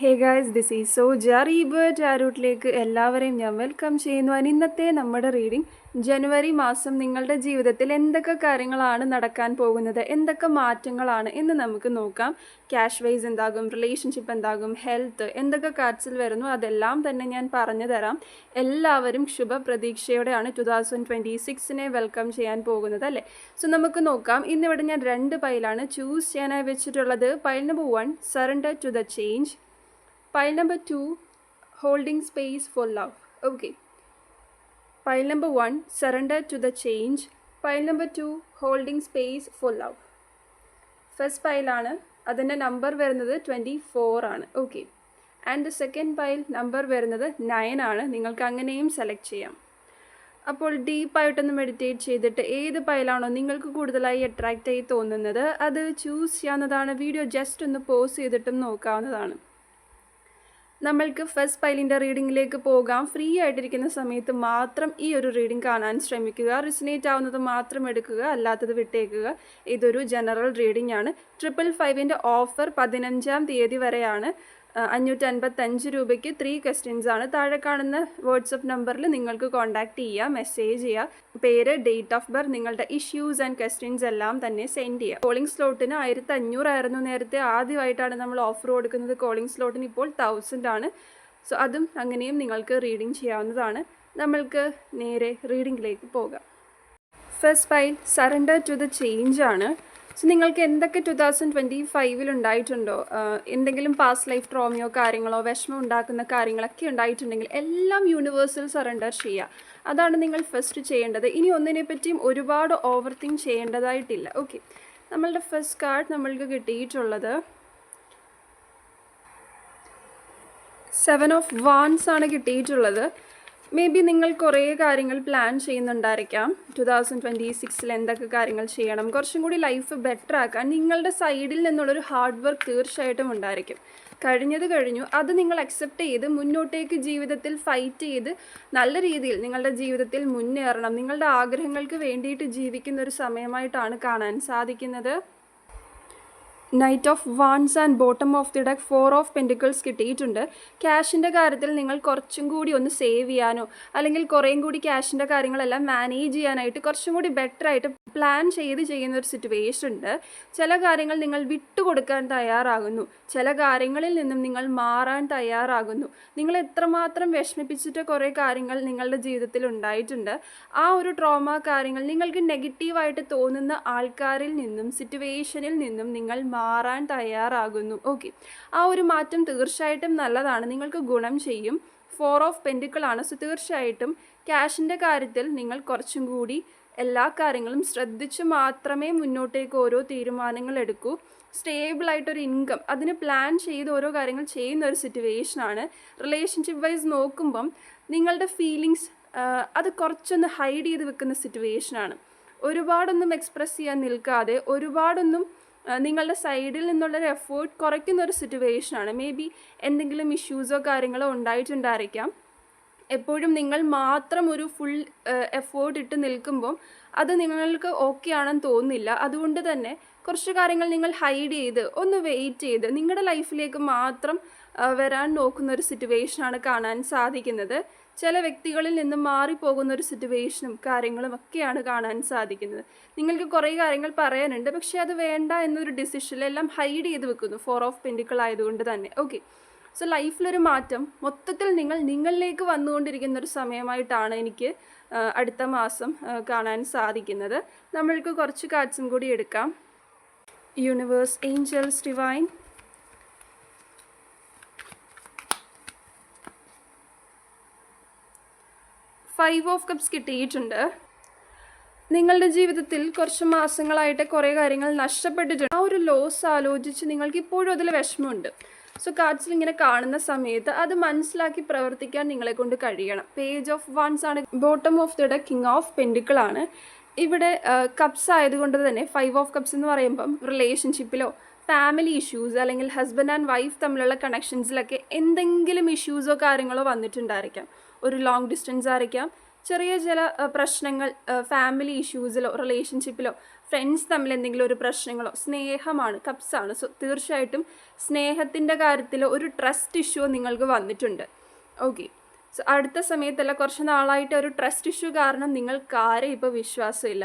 Hey guys this is so ജാറീബേർഡ് ആരൂട്ടിലേക്ക് എല്ലാവരെയും ഞാൻ വെൽക്കം ചെയ്യുന്നു. അതിന് ഇന്നത്തെ നമ്മുടെ റീഡിംഗ് ജനുവരി മാസം നിങ്ങളുടെ ജീവിതത്തിൽ എന്തൊക്കെ കാര്യങ്ങളാണ് നടക്കാൻ പോകുന്നത്? എന്തൊക്കെ മാറ്റങ്ങളാണ്? എന്ന് നമുക്ക് നോക്കാം. ക്യാഷ് വൈസ് എന്താകും? റിലേഷൻഷിപ്പ് എന്താകും? ഹെൽത്ത് എന്തൊക്കെ കാർഡ്സിൽ വരുന്നു? അതെല്ലാം തന്നെ ഞാൻ പറഞ്ഞു തരാം. എല്ലാവരും ശുഭപ്രതീക്ഷയോടെയാണ് ടു തൗസൻഡ് ട്വന്റി സിക്സിനെ വെൽക്കം ചെയ്യാൻ പോകുന്നത് അല്ലേ? സോ നമുക്ക് നോക്കാം. ഇന്നിവിടെ ഞാൻ രണ്ട് പൈലാണ് ചൂസ് ചെയ്യാനായി വെച്ചിട്ടുള്ളത്. Pile number one surrender to the change Pile number two, holding space for love. Okay. Pile number one, surrender to the change. Pile number two, holding space for love. First പൈലാണ് അതിന്റെ number വരുന്നത് twenty four ആണ് okay and the second pile number വരുന്നത് nine ആണ് നിങ്ങൾക്ക് അങ്ങനെയും select ചെയ്യാം അപ്പോൾ ഡീപ്പായിട്ടൊന്ന് meditate ചെയ്തിട്ട് ഏത് പൈലാണോ നിങ്ങൾക്ക് കൂടുതലായി അട്രാക്റ്റ് ആയി തോന്നുന്നത് അത് ചൂസ് ചെയ്യാവുന്നതാണ് വീഡിയോ ജസ്റ്റ് ഒന്ന് പോസ് ചെയ്തിട്ടും നോക്കാവുന്നതാണ് നമ്മൾക്ക് ഫസ്റ്റ് പൈലിന്റെ റീഡിങ്ങിലേക്ക് പോകാം. ഫ്രീ ആയിട്ടിരിക്കുന്ന സമയത്ത് മാത്രം ഈ ഒരു റീഡിംഗ് കാണാൻ ശ്രമിക്കുക. റിസിനേറ്റ് ആവുന്നത് മാത്രം എടുക്കുക. അല്ലാത്തത് വിട്ടേക്കുക. ഇതൊരു ജനറൽ റീഡിംഗ് ആണ്. ട്രിപ്പിൾ ഫൈവിന്റെ ഓഫർ പതിനഞ്ചാം തീയതി വരെയാണ്. അഞ്ഞൂറ്റി അൻപത്തഞ്ച് രൂപയ്ക്ക് ത്രീ ക്വസ്റ്റ്യൻസ് ആണ്. താഴെ കാണുന്ന വാട്സപ്പ് നമ്പറിൽ നിങ്ങൾക്ക് കോൺടാക്ട് ചെയ്യുക മെസ്സേജ് ചെയ്യുക പേര് ഡേറ്റ് ഓഫ് ബർത്ത് നിങ്ങളുടെ ഇഷ്യൂസ് ആൻഡ് ക്വസ്റ്റ്യൻസ് എല്ലാം തന്നെ സെൻഡ് ചെയ്യുക കോളിംഗ് സ്ലോട്ടിന് ആയിരത്തി അഞ്ഞൂറായിരുന്നു നേരത്തെ ആദ്യമായിട്ടാണ് നമ്മൾ ഓഫർ കൊടുക്കുന്നത്. കോളിംഗ് സ്ലോട്ടിന് ഇപ്പോൾ തൗസൻഡ് ആണ്. സോ അതും അങ്ങനെയും നിങ്ങൾക്ക് റീഡിംഗ് ചെയ്യാവുന്നതാണ്. നമ്മൾക്ക് നേരെ റീഡിങ്ങിലേക്ക് പോകാം. First pile surrender to the change ആണ്. സോ നിങ്ങൾക്ക് എന്തൊക്കെ ടു തൗസൻഡ് ട്വന്റി ഫൈവിൽ ഉണ്ടായിട്ടുണ്ടോ എന്തെങ്കിലും പാസ്റ്റ് ലൈഫ് ട്രോമിയോ കാര്യങ്ങളോ വിഷമം ഉണ്ടാക്കുന്ന കാര്യങ്ങളൊക്കെ ഉണ്ടായിട്ടുണ്ടെങ്കിൽ എല്ലാം യൂണിവേഴ്സൽ സറണ്ടർ ചെയ്യുക. അതാണ് നിങ്ങൾ ഫസ്റ്റ് ചെയ്യേണ്ടത്. ഇനി ഒന്നിനെ പറ്റിയും ഒരുപാട് ഓവർ തിങ്ക് ചെയ്യേണ്ടതായിട്ടില്ല. ഓക്കെ നമ്മളുടെ ഫസ്റ്റ് കാർഡ് നമ്മൾക്ക് കിട്ടിയിട്ടുള്ളത് സെവൻ ഓഫ് വാൻസ് ആണ് കിട്ടിയിട്ടുള്ളത്. മേ ബി നിങ്ങൾ കുറേ കാര്യങ്ങൾ പ്ലാൻ ചെയ്യുന്നുണ്ടായിരിക്കാം. ടു തൗസൻഡ് ട്വന്റി സിക്സിൽ എന്തൊക്കെ കാര്യങ്ങൾ ചെയ്യണം. കുറച്ചും കൂടി ലൈഫ് ബെറ്റർ ആക്കാൻ നിങ്ങളുടെ സൈഡിൽ നിന്നുള്ളൊരു ഹാർഡ് വർക്ക് തീർച്ചയായിട്ടും ഉണ്ടായിരിക്കും. കഴിഞ്ഞത് കഴിഞ്ഞു. അത് നിങ്ങൾ അക്സെപ്റ്റ് ചെയ്ത് മുന്നോട്ടേക്ക് ജീവിതത്തിൽ ഫൈറ്റ് ചെയ്ത് നല്ല രീതിയിൽ നിങ്ങളുടെ ജീവിതത്തിൽ മുന്നേറണം. നിങ്ങളുടെ ആഗ്രഹങ്ങൾക്ക് വേണ്ടിയിട്ട് ജീവിക്കുന്ന ഒരു സമയമായിട്ടാണ് കാണാൻ സാധിക്കുന്നത്. Knight of wands and bottom of the deck four of pentacles കിട്ടിയിട്ടുണ്ട്. ക്യാഷിന്റെ കാര്യത്തിൽ നിങ്ങൾ കുറച്ചും കൂടി ഒന്ന് സേവ് ചെയ്യാനോ അല്ലെങ്കിൽ കുറേയും കൂടി ക്യാഷിന്റെ കാര്യങ്ങളെല്ലാം മാനേജ് ചെയ്യാനായിട്ട് കുറച്ചും കൂടി ബെറ്റർ ആയിട്ട് പ്ലാൻ ചെയ്ത് ചെയ്യുന്ന ഒരു സിറ്റുവേഷൻ ഉണ്ട്. ചില കാര്യങ്ങൾ നിങ്ങൾ വിട്ടുകൊടുക്കാൻ തയ്യാറാകുന്നു. ചില കാര്യങ്ങളിൽ നിന്നും നിങ്ങൾ മാറാൻ തയ്യാറാകുന്നു. നിങ്ങൾ എത്രമാത്രം വിഷമിപ്പിച്ചിട്ട് കുറേ കാര്യങ്ങൾ നിങ്ങളുടെ ജീവിതത്തിൽ ഉണ്ടായിട്ടുണ്ട്. ആ ഒരു ട്രോമ കാര്യങ്ങൾ നിങ്ങൾക്ക് നെഗറ്റീവായിട്ട് തോന്നുന്ന ആൾക്കാരിൽ നിന്നും സിറ്റുവേഷനിൽ നിന്നും നിങ്ങൾ മാറാൻ തയ്യാറാകുന്നു. ഓക്കെ ആ ഒരു മാറ്റം തീർച്ചയായിട്ടും നല്ലതാണ്. നിങ്ങൾക്ക് ഗുണം ചെയ്യും. ഫോർ ഓഫ് പെന്റിക്കിളാണ് സോ തീർച്ചയായിട്ടും ക്യാഷിന്റെ കാര്യത്തിൽ നിങ്ങൾ കുറച്ചും കൂടി എല്ലാ കാര്യങ്ങളും ശ്രദ്ധിച്ച് മാത്രമേ മുന്നോട്ടേക്ക് ഓരോ തീരുമാനങ്ങൾ എടുക്കൂ. സ്റ്റേബിളായിട്ടൊരു ഇൻകം അതിന് പ്ലാൻ ചെയ്ത് ഓരോ കാര്യങ്ങൾ ചെയ്യുന്ന ഒരു സിറ്റുവേഷനാണ് റിലേഷൻഷിപ്പ് വൈസ് നോക്കുമ്പം നിങ്ങളുടെ ഫീലിങ്സ് അത് കുറച്ചൊന്ന് ഹൈഡ് ചെയ്ത് വെക്കുന്ന സിറ്റുവേഷനാണ് ഒരുപാടൊന്നും എക്സ്പ്രസ് ചെയ്യാൻ നിൽക്കാതെ ഒരുപാടൊന്നും നിങ്ങളുടെ സൈഡിൽ നിന്നുള്ളൊരു എഫേർട്ട് കുറയ്ക്കുന്ന ഒരു സിറ്റുവേഷനാണ് മേ ബി എന്തെങ്കിലും ഇഷ്യൂസോ കാര്യങ്ങളോ ഉണ്ടായിട്ടുണ്ടായിരിക്കാം. എപ്പോഴും നിങ്ങൾ മാത്രം ഒരു ഫുൾ എഫേർട്ട് ഇട്ട് നിൽക്കുമ്പം അത് നിങ്ങൾക്ക് ഓക്കെ ആണെന്ന് തോന്നില്ല അതുകൊണ്ട് തന്നെ കുറച്ച് കാര്യങ്ങൾ നിങ്ങൾ ഹൈഡ് ചെയ്ത് ഒന്ന് വെയിറ്റ് ചെയ്ത് നിങ്ങളുടെ ലൈഫിലേക്ക് മാത്രം വരാൻ നോക്കുന്ന ഒരു സിറ്റുവേഷനാണ് കാണാൻ സാധിക്കുന്നത്. ചില വ്യക്തികളിൽ നിന്ന് മാറിപ്പോകുന്ന ഒരു സിറ്റുവേഷനും കാര്യങ്ങളും ഒക്കെയാണ് കാണാൻ സാധിക്കുന്നത്. നിങ്ങൾക്ക് കുറേ കാര്യങ്ങൾ പറയാനുണ്ട്. പക്ഷേ അത് വേണ്ട എന്നൊരു ഡിസിഷനിലെല്ലാം ഹൈഡ് ചെയ്ത് വെക്കുന്നു. ഫോർ ഓഫ് പെൻഡിക്കിൾ ആയതുകൊണ്ട് തന്നെ. ഓക്കെ സോ ലൈഫിലൊരു മാറ്റം. മൊത്തത്തിൽ നിങ്ങൾ നിങ്ങളിലേക്ക് വന്നുകൊണ്ടിരിക്കുന്ന ഒരു സമയമായിട്ടാണ് എനിക്ക് അടുത്ത മാസം കാണാൻ സാധിക്കുന്നത്. നമ്മൾക്ക് കുറച്ച് കാർഡ്സും കൂടി എടുക്കാം. Universe angels divine five of cups കിട്ടിയിട്ടുണ്ട്. നിങ്ങളുടെ ജീവിതത്തിൽ കുറച്ച് മാസങ്ങളായിട്ട് കുറേ കാര്യങ്ങൾ നഷ്ടപ്പെട്ടിട്ടുണ്ട്. ആ ഒരു ലോസ് ആലോചിച്ച് നിങ്ങൾക്ക് ഇപ്പോഴും അതിൽ വിഷമമുണ്ട്. സോ കാർഡ്സിൽ ഇങ്ങനെ കാണുന്ന സമയത്ത് അത് മനസ്സിലാക്കി പ്രവർത്തിക്കാൻ നിങ്ങളെ കൊണ്ട് കഴിയണം. പേജ് ഓഫ് വൺസ് ആണ്. Bottom of the king of പെൻഡിക്കിളാണ് ഇവിടെ കപ്സ് ആയതുകൊണ്ട് തന്നെ ഫൈവ് ഓഫ് കപ്സ് എന്ന് പറയുമ്പം റിലേഷൻഷിപ്പിലോ ഫാമിലി ഇഷ്യൂസ് അല്ലെങ്കിൽ ഹസ്ബൻഡ് ആൻഡ് വൈഫ് തമ്മിലുള്ള കണക്ഷൻസിലൊക്കെ എന്തെങ്കിലും ഇഷ്യൂസോ കാര്യങ്ങളോ വന്നിട്ടുണ്ടായിരിക്കാം. ഒരു ലോങ് ഡിസ്റ്റൻസ് ആയിരിക്കാം. ചെറിയ ചില പ്രശ്നങ്ങൾ ഫാമിലി ഇഷ്യൂസിലോ റിലേഷൻഷിപ്പിലോ ഫ്രണ്ട്സ് തമ്മിൽ എന്തെങ്കിലും ഒരു പ്രശ്നങ്ങളോ സ്നേഹമാണ് കപ്സാണ് സോ തീർച്ചയായിട്ടും സ്നേഹത്തിന്റെ കാര്യത്തിൽ ഒരു ട്രസ്റ്റ് ഇഷ്യൂ നിങ്ങൾക്ക് വന്നിട്ടുണ്ട്. ഓക്കെ സോ അടുത്ത സമയത്തല്ല കുറച്ച് നാളായിട്ട് ഒരു ട്രസ്റ്റ് ഇഷ്യൂ കാരണം നിങ്ങൾക്ക് ആരെയും ഇപ്പോൾ വിശ്വാസമില്ല.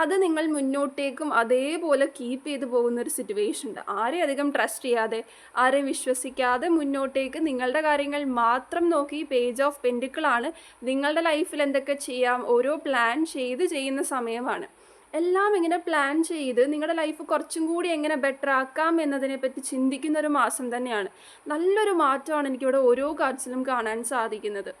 അത് നിങ്ങൾ മുന്നോട്ടേക്കും അതേപോലെ കീപ്പ് ചെയ്തു പോകുന്ന ഒരു സിറ്റുവേഷൻ ഉണ്ട്. ആരെയും അധികം ട്രസ്റ്റ് ചെയ്യാതെ ആരെയും വിശ്വസിക്കാതെ മുന്നോട്ടേക്ക് നിങ്ങളുടെ കാര്യങ്ങൾ മാത്രം നോക്കി പേജ് ഓഫ് പെൻഡിക്കിളാണ് നിങ്ങളുടെ ലൈഫിൽ എന്തൊക്കെ ചെയ്യാം ഓരോ പ്ലാൻ ചെയ്ത് ചെയ്യുന്ന സമയമാണ്. എല്ലാം ഇങ്ങനെ പ്ലാൻ ചെയ്ത് നിങ്ങളുടെ ലൈഫ് കുറച്ചും കൂടി എങ്ങനെ ബെറ്റർ ആക്കാം എന്നതിനെ പറ്റി ചിന്തിക്കുന്ന ഒരു മാസം തന്നെയാണ്. നല്ലൊരു മാറ്റമാണ് എനിക്കിവിടെ ഓരോ കാർഡ്സിലും കാണാൻ സാധിക്കുന്നത്.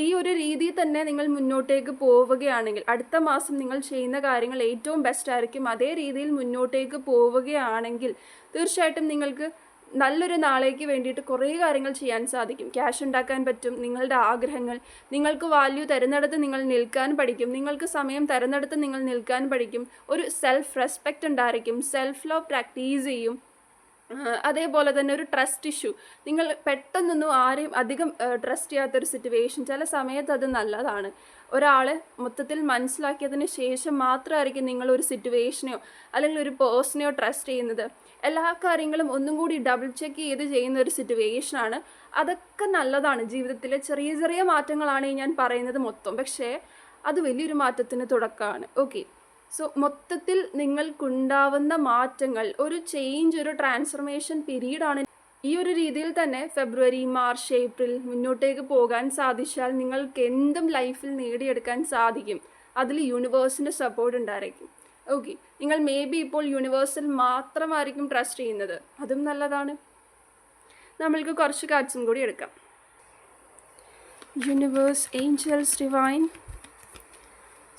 ഈ ഒരു രീതിയിൽ തന്നെ നിങ്ങൾ മുന്നോട്ടേക്ക് പോവുകയാണെങ്കിൽ അടുത്ത മാസം നിങ്ങൾ ചെയ്യുന്ന കാര്യങ്ങൾ ഏറ്റവും ബെസ്റ്റ് ആയിരിക്കും. അതേ രീതിയിൽ മുന്നോട്ടേക്ക് പോവുകയാണെങ്കിൽ തീർച്ചയായിട്ടും നിങ്ങൾക്ക് നല്ലൊരു നാളേക്ക് വേണ്ടിയിട്ട് കുറേ കാര്യങ്ങൾ ചെയ്യാൻ സാധിക്കും. ക്യാഷ് ഉണ്ടാക്കാൻ പറ്റും നിങ്ങളുടെ ആഗ്രഹങ്ങൾ നിങ്ങൾക്ക് വാല്യൂ തരുന്നിടത്ത് നിങ്ങൾ നിൽക്കാൻ പഠിക്കും നിങ്ങൾക്ക് സമയം തരുന്നിടത്ത് നിങ്ങൾ നിൽക്കാൻ പഠിക്കും. ഒരു സെൽഫ് റെസ്പെക്റ്റ് ഉണ്ടായിരിക്കും. സെൽഫ് ലവ് പ്രാക്ടീസ് ചെയ്യും. അതേപോലെ തന്നെ ഒരു ട്രസ്റ്റ് ഇഷ്യൂ നിങ്ങൾ പെട്ടെന്നൊന്നും ആരെയും അധികം ട്രസ്റ്റ് ചെയ്യാത്തൊരു സിറ്റുവേഷൻ ചില സമയത്ത് അത് നല്ലതാണ്. ഒരാളെ മൊത്തത്തിൽ മനസ്സിലാക്കിയതിന് ശേഷം മാത്രമായിരിക്കും നിങ്ങൾ ഒരു സിറ്റുവേഷനെയോ അല്ലെങ്കിൽ ഒരു പേഴ്സണെയോ ട്രസ്റ്റ് ചെയ്യുന്നത്. എല്ലാ കാര്യങ്ങളും ഒന്നും കൂടി ഡബിൾ ചെക്ക് ചെയ്ത് ചെയ്യുന്ന ഒരു സിറ്റുവേഷനാണ് അതൊക്കെ നല്ലതാണ്. ജീവിതത്തിലെ ചെറിയ ചെറിയ മാറ്റങ്ങളാണ് ഞാൻ പറയുന്നത് മൊത്തം. പക്ഷേ അത് വലിയൊരു മാറ്റത്തിന് തുടക്കമാണ്. ഓക്കെ സോ മൊത്തത്തിൽ നിങ്ങൾക്കുണ്ടാവുന്ന മാറ്റങ്ങൾ ഒരു ചേഞ്ച് ഒരു ട്രാൻസ്ഫർമേഷൻ പീരീഡാണ് ഈ ഒരു രീതിയിൽ തന്നെ ഫെബ്രുവരി മാർച്ച് ഏപ്രിൽ മുന്നോട്ടേക്ക് പോകാൻ സാധിച്ചാൽ നിങ്ങൾക്ക് എന്തും ലൈഫിൽ നേടിയെടുക്കാൻ സാധിക്കും. അതിൽ യൂണിവേഴ്സിന്റെ സപ്പോർട്ട് ഉണ്ടായിരിക്കും. ഓക്കെ നിങ്ങൾ മേ ബി ഇപ്പോൾ യൂണിവേഴ്സിൽ മാത്രമായിരിക്കും ട്രസ്റ്റ് ചെയ്യുന്നത്. അതും നല്ലതാണ്. നമ്മൾക്ക് കുറച്ച് കാർഡ്സും കൂടി എടുക്കാം. യൂണിവേഴ്സ് ഏഞ്ചൽസ് ഡിവൈൻ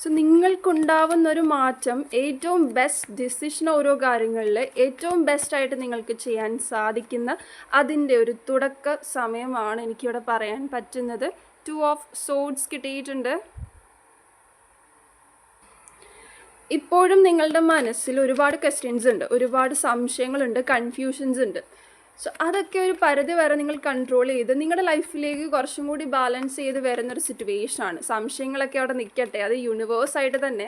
സോ നിങ്ങൾക്കുണ്ടാവുന്ന ഒരു മാറ്റം ഏറ്റവും ബെസ്റ്റ് ഡിസിഷൻ ഓരോ കാര്യങ്ങളിൽ ഏറ്റവും ബെസ്റ്റായിട്ട് നിങ്ങൾക്ക് ചെയ്യാൻ സാധിക്കുന്ന അതിന്റെ ഒരു തുടക്ക സമയമാണ് എനിക്കിവിടെ പറയാൻ പറ്റുന്നത്. ടു ഓഫ് സോഡ്സ് കിട്ടിയിട്ടുണ്ട്. ഇപ്പോഴും നിങ്ങളുടെ മനസ്സിൽ ഒരുപാട് ക്വസ്റ്റ്യൻസ് ഉണ്ട് ഒരുപാട് സംശയങ്ങളുണ്ട് കൺഫ്യൂഷൻസ് ഉണ്ട്. സോ അതൊക്കെ ഒരു പരിധി വരെ നിങ്ങൾ കൺട്രോൾ ചെയ്ത് നിങ്ങളുടെ ലൈഫിലേക്ക് കുറച്ചും കൂടി ബാലൻസ് ചെയ്ത് വരുന്നൊരു സിറ്റുവേഷനാണ് സംശയങ്ങളൊക്കെ അവിടെ നിൽക്കട്ടെ അത് യൂണിവേഴ്സായിട്ട് തന്നെ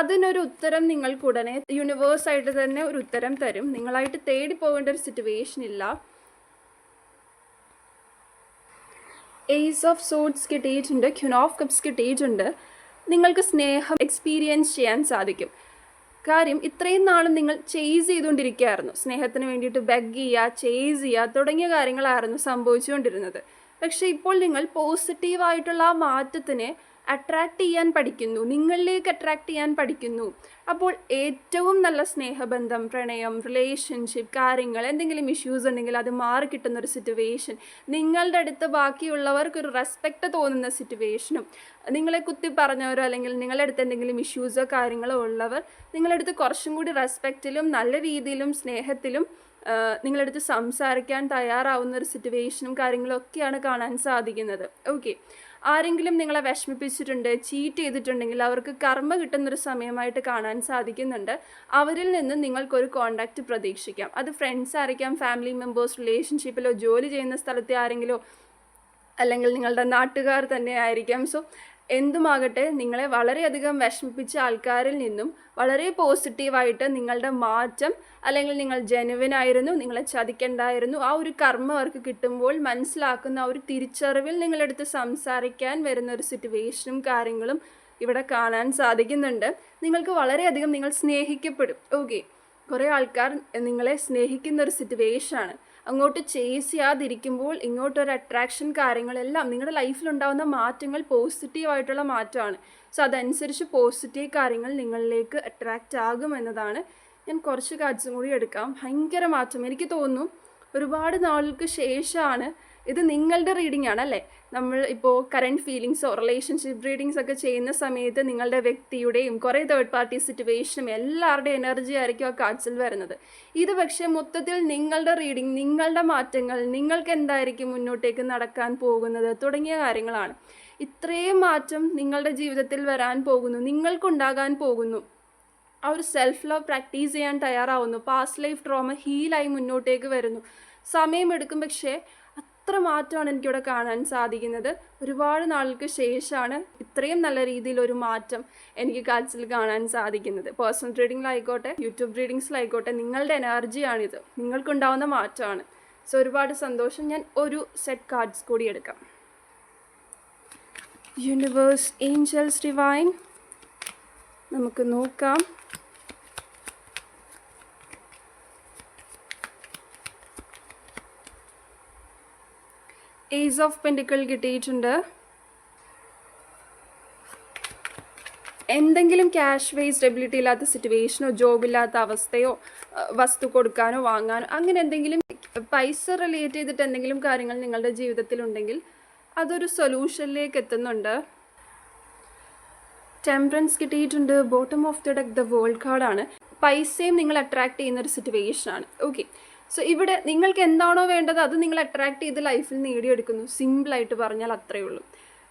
അതിനൊരു ഉത്തരം നിങ്ങൾക്ക് ഉടനെ യൂണിവേഴ്സായിട്ട് തന്നെ ഒരു ഉത്തരം തരും. നിങ്ങളായിട്ട് തേടി പോകേണ്ട ഒരു സിറ്റുവേഷൻ ഇല്ല. ഏസ് ഓഫ് സോഡ്സ് കിട്ടിയിട്ടുണ്ട് ക്യൂൻ ഓഫ് കപ്സ് കിട്ടിയിട്ടുണ്ട്. നിങ്ങൾക്ക് സ്നേഹം എക്സ്പീരിയൻസ് ചെയ്യാൻ സാധിക്കും. കാര്യം ഇത്രയും നാളും നിങ്ങൾ ചേസ് ചെയ്തുകൊണ്ടിരിക്കുകയായിരുന്നു. സ്നേഹത്തിന് വേണ്ടിയിട്ട് ബെഗ് ചെയ്യുക ചേസ് ചെയ്യുക തുടങ്ങിയ കാര്യങ്ങളായിരുന്നു സംഭവിച്ചുകൊണ്ടിരുന്നത്. പക്ഷേ ഇപ്പോൾ നിങ്ങൾ പോസിറ്റീവായിട്ടുള്ള ആ മാറ്റത്തിനെ അട്രാക്റ്റ് ചെയ്യാൻ പഠിക്കുന്നു. നിങ്ങളിലേക്ക് അട്രാക്റ്റ് ചെയ്യാൻ പഠിക്കുന്നു. അപ്പോൾ ഏറ്റവും നല്ല സ്നേഹബന്ധം പ്രണയം റിലേഷൻഷിപ്പ് കാര്യങ്ങൾ എന്തെങ്കിലും ഇഷ്യൂസ് ഉണ്ടെങ്കിൽ അത് മാറി കിട്ടുന്ന ഒരു സിറ്റുവേഷൻ നിങ്ങളുടെ അടുത്ത് ബാക്കിയുള്ളവർക്ക് ഒരു റെസ്പെക്റ്റ് തോന്നുന്ന സിറ്റുവേഷനും നിങ്ങളെ കുത്തി പറഞ്ഞവരോ അല്ലെങ്കിൽ നിങ്ങളുടെ അടുത്ത് എന്തെങ്കിലും ഇഷ്യൂസോ കാര്യങ്ങളോ ഉള്ളവർ നിങ്ങളുടെ അടുത്ത് കുറച്ചും കൂടി റെസ്പെക്റ്റിലും നല്ല രീതിയിലും സ്നേഹത്തിലും നിങ്ങളടുത്ത് സംസാരിക്കാൻ തയ്യാറാവുന്ന ഒരു സിറ്റുവേഷനും കാര്യങ്ങളും ഒക്കെയാണ് കാണാൻ സാധിക്കുന്നത്. ഓക്കെ ആരെങ്കിലും നിങ്ങളെ വിഷമിപ്പിച്ചിട്ടുണ്ട് ചീറ്റ് ചെയ്തിട്ടുണ്ടെങ്കിൽ അവർക്ക് കർമ്മ കിട്ടുന്നൊരു സമയമായിട്ട് കാണാൻ സാധിക്കുന്നുണ്ട്. അവരിൽ നിന്ന് നിങ്ങൾക്കൊരു കോണ്ടാക്റ്റ് പ്രതീക്ഷിക്കാം. അത് ഫ്രണ്ട്സ് ആയിരിക്കാം ഫാമിലി മെമ്പേഴ്സ് റിലേഷൻഷിപ്പിലോ ജോലി ചെയ്യുന്ന സ്ഥലത്തെ ആരെങ്കിലോ അല്ലെങ്കിൽ നിങ്ങളുടെ നാട്ടുകാർ തന്നെ ആയിരിക്കാം. സോ എന്തുമാകട്ടെ നിങ്ങളെ വളരെയധികം വിഷമിപ്പിച്ച ആൾക്കാരിൽ നിന്നും വളരെ പോസിറ്റീവായിട്ട് നിങ്ങളുടെ മാറ്റം അല്ലെങ്കിൽ നിങ്ങൾ ജെനുവിൻ ആയിരുന്നു നിങ്ങളെ ചതിക്കണ്ടായിരുന്നു ആ ഒരു കർമ്മ അവർക്ക് കിട്ടുമ്പോൾ മനസ്സിലാക്കുന്ന ആ ഒരു തിരിച്ചറിവിൽ നിങ്ങളെടുത്ത് സംസാരിക്കാൻ വരുന്ന ഒരു സിറ്റുവേഷനും കാര്യങ്ങളും ഇവിടെ കാണാൻ സാധിക്കുന്നുണ്ട്. നിങ്ങൾക്ക് വളരെയധികം നിങ്ങൾ സ്നേഹിക്കപ്പെടും. ഓക്കെ കുറേ ആൾക്കാർ നിങ്ങളെ സ്നേഹിക്കുന്ന ഒരു സിറ്റുവേഷനാണ് അങ്ങോട്ട് ചേസ് ചെയ്യാതിരിക്കുമ്പോൾ ഇങ്ങോട്ടൊരു അട്രാക്ഷൻ കാര്യങ്ങളെല്ലാം നിങ്ങളുടെ ലൈഫിലുണ്ടാകുന്ന മാറ്റങ്ങൾ പോസിറ്റീവായിട്ടുള്ള മാറ്റമാണ്. സോ അതനുസരിച്ച് പോസിറ്റീവ് കാര്യങ്ങൾ നിങ്ങളിലേക്ക് അട്രാക്റ്റ് ആകും എന്നതാണ്. ഞാൻ കുറച്ച് കാഴ്ചയും കൂടി എടുക്കാം. ഭയങ്കര മാറ്റം. എനിക്ക് തോന്നുന്നു ഒരുപാട് നാളുകൾക്ക് ശേഷമാണ് ഇത് നിങ്ങളുടെ റീഡിംഗ് ആണ് അല്ലേ? നമ്മൾ ഇപ്പോൾ കറണ്ട് ഫീലിങ്സോ റിലേഷൻഷിപ്പ് റീഡിങ്സ് ഒക്കെ ചെയ്യുന്ന സമയത്ത് നിങ്ങളുടെ വ്യക്തിയുടെയും കുറേ തേർഡ് പാർട്ടി സിറ്റുവേഷനും എല്ലാവരുടെയും എനർജി ആയിരിക്കും ആ കാർഡ്സിൽ വരുന്നത്. ഇത് പക്ഷേ മൊത്തത്തിൽ നിങ്ങളുടെ റീഡിങ് നിങ്ങളുടെ മാറ്റങ്ങൾ നിങ്ങൾക്ക് എന്തായിരിക്കും മുന്നോട്ടേക്ക് നടക്കാൻ പോകുന്നത് തുടങ്ങിയ കാര്യങ്ങളാണ്. ഇത്രയും മാറ്റം നിങ്ങളുടെ ജീവിതത്തിൽ വരാൻ പോകുന്നു നിങ്ങൾക്കുണ്ടാകാൻ പോകുന്നു. ആ ഒരു സെൽഫ് ലവ് പ്രാക്ടീസ് ചെയ്യാൻ തയ്യാറാവുന്നു. പാസ്റ്റ് ലൈഫ് ട്രോമ ഹീലായി മുന്നോട്ടേക്ക് വരുന്നു. സമയമെടുക്കും പക്ഷേ അത്ര മാറ്റമാണ് എനിക്കിവിടെ കാണാൻ സാധിക്കുന്നത്. ഒരുപാട് നാൾക്ക് ശേഷമാണ് ഇത്രയും നല്ല രീതിയിൽ ഒരു മാറ്റം എനിക്ക് കാഴ്ചയിൽ കാണാൻ സാധിക്കുന്നത്. പേഴ്സണൽ റീഡിങ്ങിലായിക്കോട്ടെ യൂട്യൂബ് റീഡിങ്സിലായിക്കോട്ടെ നിങ്ങളുടെ എനർജിയാണിത് നിങ്ങൾക്കുണ്ടാവുന്ന മാറ്റമാണ്. സോ ഒരുപാട് സന്തോഷം. ഞാൻ ഒരു സെറ്റ് കാർഡ്സ് കൂടി എടുക്കാം. യൂണിവേഴ്സ് ഏഞ്ചൽസ് ഡിവൈൻ നമുക്ക് നോക്കാം. ഏസ് ഓഫ് പെൻഡിക്കിൾ കിട്ടിയിട്ടുണ്ട്. എന്തെങ്കിലും ക്യാഷ് വേസ് സ്റ്റെബിലിറ്റി ഇല്ലാത്ത സിറ്റുവേഷനോ ജോബ് ഇല്ലാത്ത അവസ്ഥയോ വസ്തു കൊടുക്കാനോ വാങ്ങാനോ അങ്ങനെ എന്തെങ്കിലും പൈസ റിലേറ്റ് ചെയ്തിട്ട് എന്തെങ്കിലും കാര്യങ്ങൾ നിങ്ങളുടെ ജീവിതത്തിലുണ്ടെങ്കിൽ അതൊരു സൊല്യൂഷനിലേക്ക് എത്തുന്നുണ്ട്. ടെമ്പറൻസ് കിട്ടിയിട്ടുണ്ട്. Bottom of the deck the world കാർഡാണ് പൈസയും നിങ്ങൾ അട്രാക്ട് ചെയ്യുന്ന ഒരു സിറ്റുവേഷനാണ് ഓക്കെ സോ ഇവിടെ നിങ്ങൾക്ക് എന്താണോ വേണ്ടത് അത് നിങ്ങൾ അട്രാക്ട് ചെയ്ത് ലൈഫിൽ നേടിയെടുക്കുന്നു. സിമ്പിളായിട്ട് പറഞ്ഞാൽ അത്രയേ ഉള്ളൂ.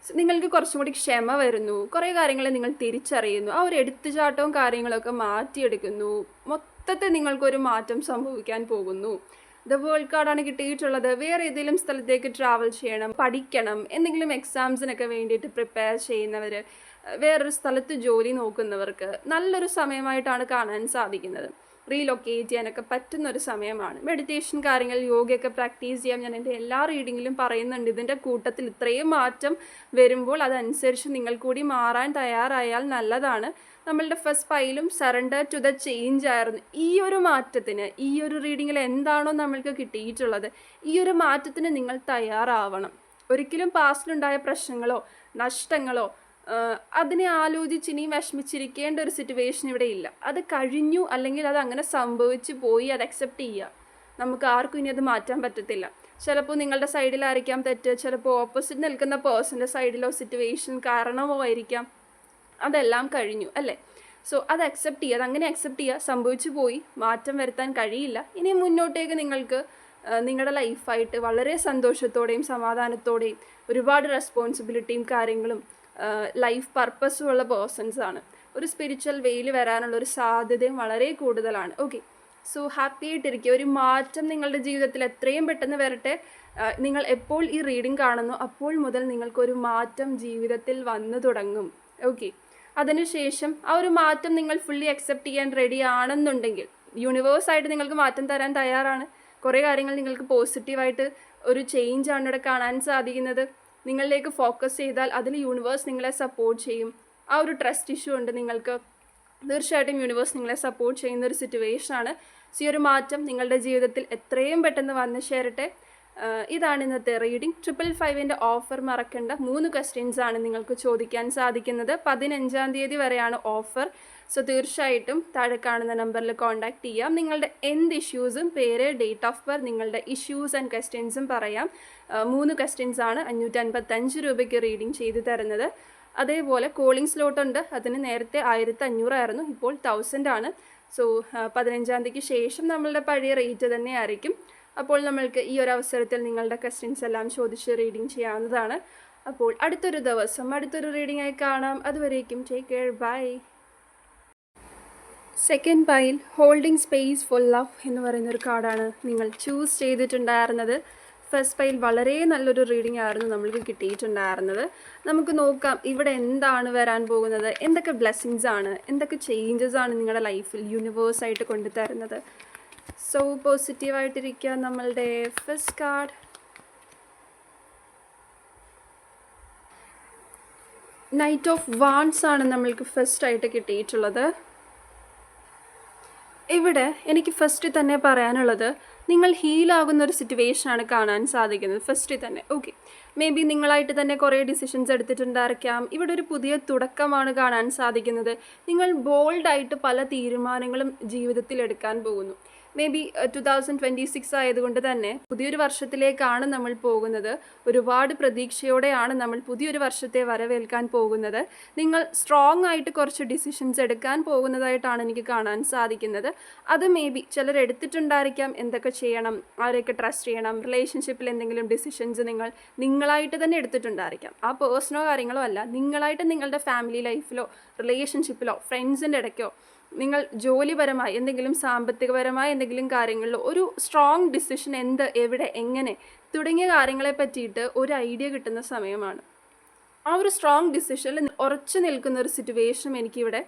നിങ്ങൾക്ക് കുറച്ചും കൂടി ക്ഷമ വരുന്നു. കുറേ കാര്യങ്ങളെ നിങ്ങൾ തിരിച്ചറിയുന്നു. ആ ഒരു എടുത്തുചാട്ടവും കാര്യങ്ങളൊക്കെ മാറ്റിയെടുക്കുന്നു. മൊത്തത്തിൽ നിങ്ങൾക്കൊരു മാറ്റം സംഭവിക്കാൻ പോകുന്നു. ദ വേൾഡ് കാർഡാണ് കിട്ടിയിട്ടുള്ളത്. വേറെ ഏതെങ്കിലും സ്ഥലത്തേക്ക് ട്രാവൽ ചെയ്യണം പഠിക്കണം എന്തെങ്കിലും എക്സാംസിനൊക്കെ വേണ്ടിയിട്ട് പ്രിപ്പയർ ചെയ്യുന്നവർ വേറൊരു സ്ഥലത്ത് ജോലി നോക്കുന്നവർക്ക് നല്ലൊരു സമയമായിട്ടാണ് കാണാൻ സാധിക്കുന്നത്. റീലൊക്കേറ്റ് ചെയ്യാനൊക്കെ പറ്റുന്ന ഒരു സമയമാണ്. മെഡിറ്റേഷൻ കാര്യങ്ങൾ യോഗയൊക്കെ പ്രാക്ടീസ് ചെയ്യാം. ഞാൻ എന്റെ എല്ലാ റീഡിങ്ങിലും പറയുന്നുണ്ട്. ഇതിന്റെ കൂട്ടത്തിൽ ഇത്രയും മാറ്റം വരുമ്പോൾ അതനുസരിച്ച് നിങ്ങൾ കൂടി മാറാൻ തയ്യാറായാൽ നല്ലതാണ്. നമ്മളുടെ ഫസ്റ്റ് ഫൈലും സറണ്ടർ ടു ദ ചേഞ്ച് ആയിരുന്നു. ഈ ഒരു മാറ്റത്തിന് ഈ ഒരു റീഡിങ്ങിൽ എന്താണോ നമ്മൾക്ക് കിട്ടിയിട്ടുള്ളത് ഈ ഒരു മാറ്റത്തിന് നിങ്ങൾ തയ്യാറാവണം. ഒരിക്കലും പാസ്റ്റിലുണ്ടായ പ്രശ്നങ്ങളോ നഷ്ടങ്ങളോ അതിനെ ആലോചിച്ച് ഇനിയും വിഷമിച്ചിരിക്കേണ്ട ഒരു സിറ്റുവേഷൻ ഇവിടെ ഇല്ല. അത് കഴിഞ്ഞു അല്ലെങ്കിൽ അത് അങ്ങനെ സംഭവിച്ച് പോയി അത് അക്സെപ്റ്റ് ചെയ്യുക നമുക്ക് ആർക്കും ഇനി അത് മാറ്റാൻ പറ്റത്തില്ല. ചിലപ്പോൾ നിങ്ങളുടെ സൈഡിലായിരിക്കാം തെറ്റ് ചിലപ്പോൾ ഓപ്പോസിറ്റ് നിൽക്കുന്ന പേഴ്സന്റെ സൈഡിലോ സിറ്റുവേഷൻ കാരണമോ ആയിരിക്കാം. അതെല്ലാം കഴിഞ്ഞു അല്ലേ? സോ അത് അക്സെപ്റ്റ് ചെയ്യുക. അതങ്ങനെ അക്സെപ്റ്റ് ചെയ്യുക. സംഭവിച്ചു പോയി. മാറ്റം വരുത്താൻ കഴിയില്ല. ഇനി മുന്നോട്ടേക്ക് നിങ്ങൾക്ക് നിങ്ങളുടെ ലൈഫായിട്ട് വളരെ സന്തോഷത്തോടെയും സമാധാനത്തോടെയും ഒരുപാട് റെസ്പോൺസിബിലിറ്റിയും കാര്യങ്ങളും ലൈഫ് പർപ്പസും ഉള്ള പേഴ്സൺസ് ആണ്. ഒരു സ്പിരിച്വൽ വെയിൽ വരാനുള്ള ഒരു സാധ്യതയും വളരെ കൂടുതലാണ്. ഓക്കെ സോ ഹാപ്പി ആയിട്ടിരിക്കുക ഒരു മാറ്റം നിങ്ങളുടെ ജീവിതത്തിൽ എത്രയും പെട്ടെന്ന് വരട്ടെ. നിങ്ങൾ എപ്പോൾ ഈ റീഡിംഗ് കാണുന്നു അപ്പോൾ മുതൽ നിങ്ങൾക്കൊരു മാറ്റം ജീവിതത്തിൽ വന്നു തുടങ്ങും. ഓക്കെ അതിനുശേഷം ആ ഒരു മാറ്റം നിങ്ങൾ ഫുള്ളി അക്സെപ്റ്റ് ചെയ്യാൻ റെഡി ആണെന്നുണ്ടെങ്കിൽ യൂണിവേഴ്സായിട്ട് നിങ്ങൾക്ക് മാറ്റം തരാൻ തയ്യാറാണ്. കുറേ കാര്യങ്ങൾ നിങ്ങൾക്ക് പോസിറ്റീവായിട്ട് ഒരു ചേഞ്ച് ആണ് ഇവിടെ കാണാൻ സാധിക്കുന്നത്. നിങ്ങളിലേക്ക് ഫോക്കസ് ചെയ്താൽ അതിൽ യൂണിവേഴ്സ് നിങ്ങളെ സപ്പോർട്ട് ചെയ്യും. ആ ഒരു ട്രസ്റ്റ് ഇഷ്യൂ ഉണ്ട് നിങ്ങൾക്ക്. തീർച്ചയായിട്ടും യൂണിവേഴ്സ് നിങ്ങളെ സപ്പോർട്ട് ചെയ്യുന്ന ഒരു സിറ്റുവേഷനാണ് സോ ഈ ഒരു മാറ്റം നിങ്ങളുടെ ജീവിതത്തിൽ എത്രയും പെട്ടെന്ന് വന്നു ചേരട്ടെ. ഇതാണ് ഇന്നത്തെ റീഡിംഗ് ട്രിപ്പിൾ ഫൈവിന്റെ ഓഫർ മറക്കേണ്ട. മൂന്ന് ക്വസ്റ്റ്യൻസ് ആണ് നിങ്ങൾക്ക് ചോദിക്കാൻ സാധിക്കുന്നത്. പതിനഞ്ചാം തീയതി വരെയാണ് ഓഫർ സോ തീർച്ചയായിട്ടും താഴെ കാണുന്ന നമ്പറിൽ കോൺടാക്ട് ചെയ്യാം. നിങ്ങളുടെ എന്ത് ഇഷ്യൂസും പേര് ഡേറ്റ് ഓഫ് ബർത്ത് നിങ്ങളുടെ ഇഷ്യൂസ് ആൻഡ് ക്വസ്റ്റ്യൻസും പറയാം. മൂന്ന് ക്വസ്റ്റ്യൻസ് ആണ് അഞ്ഞൂറ്റൻപത്തഞ്ച് രൂപയ്ക്ക് റീഡിംഗ് ചെയ്തു തരുന്നത്. അതേപോലെ കോളിംഗ് സ്ലോട്ട് ഉണ്ട്. അതിന് നേരത്തെ ആയിരത്തി അഞ്ഞൂറായിരുന്നു ഇപ്പോൾ തൗസൻഡ് ആണ്. സോ പതിനഞ്ചാം തീയതിക്ക് ശേഷം നമ്മളുടെ പഴയ റേറ്റ് തന്നെ ആയിരിക്കും അപ്പോൾ നമ്മൾക്ക് ഈ ഒരു അവസരത്തിൽ നിങ്ങളുടെ ക്വസ്റ്റ്യൻസ് എല്ലാം ചോദിച്ച് റീഡിംഗ് ചെയ്യാവുന്നതാണ്. അപ്പോൾ അടുത്തൊരു ദിവസം അടുത്തൊരു റീഡിംഗ് ആയി കാണാം. അതുവരേക്കും take care bye second pile holding space for love എന്ന് പറയുന്ന ഒരു കാർഡാണ് നിങ്ങൾ ചൂസ് ചെയ്തിട്ടുണ്ടായിരുന്നത്. ഫസ്റ്റ് പൈൽ വളരെ നല്ലൊരു റീഡിംഗ് ആയിരുന്നു നമ്മൾക്ക് കിട്ടിയിട്ടുണ്ടായിരുന്നത്. നമുക്ക് നോക്കാം ഇവിടെ എന്താണ് വരാൻ പോകുന്നത്? എന്തൊക്കെ ബ്ലെസ്സിങ്സ് ആണ്? എന്തൊക്കെ ചേഞ്ചസ് ആണ് നിങ്ങളുടെ ലൈഫിൽ യൂണിവേഴ്സായിട്ട് കൊണ്ടുതരുന്നത്? സോ പോസിറ്റീവായിട്ടിരിക്കുക നമ്മളുടെ first card knight of wands ആണ് നമ്മൾക്ക് ഫസ്റ്റ് ആയിട്ട് കിട്ടിയിട്ടുള്ളത്. ഇവിടെ എനിക്ക് ഫസ്റ്റ് തന്നെ പറയാനുള്ളത് നിങ്ങൾ ഹീലാകുന്ന ഒരു സിറ്റുവേഷനാണ് കാണാൻ സാധിക്കുന്നത്. ഫസ്റ്റ് തന്നെ. ഓക്കെ മേ ബി നിങ്ങളായിട്ട് തന്നെ കുറേ ഡിസിഷൻസ് എടുത്തിട്ടുണ്ടായിരിക്കാം. ഇവിടെ ഒരു പുതിയ തുടക്കമാണ് കാണാൻ സാധിക്കുന്നത്. നിങ്ങൾ ബോൾഡായിട്ട് പല തീരുമാനങ്ങളും ജീവിതത്തിൽ എടുക്കാൻ പോകുന്നു. Maybe two thousand twenty six ആയതുകൊണ്ട് തന്നെ പുതിയൊരു വർഷത്തിലേക്കാണ് നമ്മൾ പോകുന്നത്. ഒരുപാട് പ്രതീക്ഷയോടെയാണ് നമ്മൾ പുതിയൊരു വർഷത്തെ വരവേൽക്കാൻ പോകുന്നത്. നിങ്ങൾ സ്ട്രോങ് ആയിട്ട് കുറച്ച് ഡിസിഷൻസ് എടുക്കാൻ പോകുന്നതായിട്ടാണ് എനിക്ക് കാണാൻ സാധിക്കുന്നത്. അത് മേ ബി ചിലർ എടുത്തിട്ടുണ്ടായിരിക്കാം എന്തൊക്കെ ചെയ്യണം ആരെയൊക്കെ ട്രസ്റ്റ് ചെയ്യണം റിലേഷൻഷിപ്പിൽ എന്തെങ്കിലും ഡിസിഷൻസ് നിങ്ങൾ നിങ്ങളായിട്ട് തന്നെ എടുത്തിട്ടുണ്ടായിരിക്കാം. ആ പേഴ്സണോ കാര്യങ്ങളോ അല്ല നിങ്ങളായിട്ട് നിങ്ങളുടെ ഫാമിലി ലൈഫിലോ റിലേഷൻഷിപ്പിലോ ഫ്രണ്ട്സിന്റെ ഇടയ്ക്കോ നിങ്ങൾ ജോലിപരമായി എന്തെങ്കിലും സാമ്പത്തികപരമായ എന്തെങ്കിലും കാര്യങ്ങളിൽ ഒരു സ്ട്രോങ് ഡിസിഷൻ എന്ത് എവിടെ എങ്ങനെ തുടങ്ങിയ കാര്യങ്ങളെ പറ്റിയിട്ട് ഒരു ഐഡിയ കിട്ടുന്ന സമയമാണ്. ആ ഒരു സ്ട്രോങ് ഡിസിഷനിൽ ഉറച്ചു നിൽക്കുന്ന ഒരു സിറ്റുവേഷനും എനിക്കിവിടെ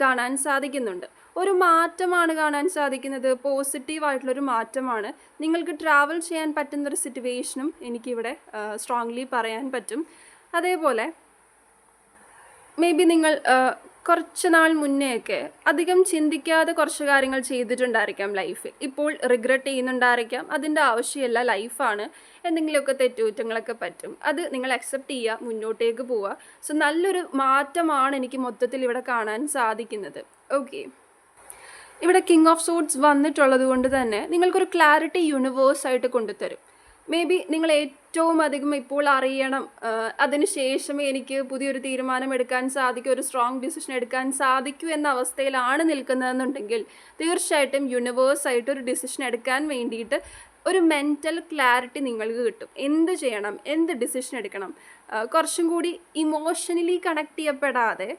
കാണാൻ സാധിക്കുന്നുണ്ട്. ഒരു മാറ്റമാണ് കാണാൻ സാധിക്കുന്നത്. പോസിറ്റീവായിട്ടുള്ളൊരു മാറ്റമാണ്. നിങ്ങൾക്ക് ട്രാവൽ ചെയ്യാൻ പറ്റുന്നൊരു സിറ്റുവേഷനും എനിക്കിവിടെ സ്ട്രോങ്ലി പറയാൻ പറ്റും. അതേപോലെ മേ ബി നിങ്ങൾ കുറച്ച് നാൾ മുന്നെയൊക്കെ അധികം ചിന്തിക്കാതെ കുറച്ച് കാര്യങ്ങൾ ചെയ്തിട്ടുണ്ടായിരിക്കാം ലൈഫിൽ. ഇപ്പോൾ റിഗ്രറ്റ് ചെയ്യുന്നുണ്ടായിരിക്കാം. അതിന്റെ ആവശ്യമില്ല ലൈഫാണ്. എന്തെങ്കിലുമൊക്കെ തെറ്റുകുറ്റങ്ങളൊക്കെ പറ്റും. അത് നിങ്ങൾ അക്സെപ്റ്റ് ചെയ്യുക മുന്നോട്ടേക്ക് പോവുക. സോ നല്ലൊരു മാറ്റമാണ് എനിക്ക് മൊത്തത്തിൽ ഇവിടെ കാണാൻ സാധിക്കുന്നത്. ഓക്കെ ഇവിടെ കിങ് ഓഫ് സൂട്ട്സ് വന്നിട്ടുള്ളത് കൊണ്ട് തന്നെ നിങ്ങൾക്കൊരു ക്ലാരിറ്റി യൂണിവേഴ്സായിട്ട് കൊണ്ടുതരും. മേ ബി നിങ്ങൾ ഏറ്റവും അധികം ഇപ്പോൾ അറിയണം അതിനുശേഷം എനിക്ക് പുതിയൊരു തീരുമാനം എടുക്കാൻ സാധിക്കൂ ഒരു സ്ട്രോങ് ഡിസിഷൻ എടുക്കാൻ സാധിക്കൂ എന്ന അവസ്ഥയിലാണ് നിൽക്കുന്നതെന്നുണ്ടെങ്കിൽ തീർച്ചയായിട്ടും യൂണിവേഴ്സായിട്ട് ഒരു ഡിസിഷൻ എടുക്കാൻ വേണ്ടിയിട്ട് ഒരു മെന്റൽ ക്ലാരിറ്റി നിങ്ങൾക്ക് കിട്ടും. എന്ത് ചെയ്യണം എന്ത് ഡിസിഷൻ എടുക്കണം? കുറച്ചും കൂടി ഇമോഷണലി കണക്ട് ചെയ്യപ്പെടാതെ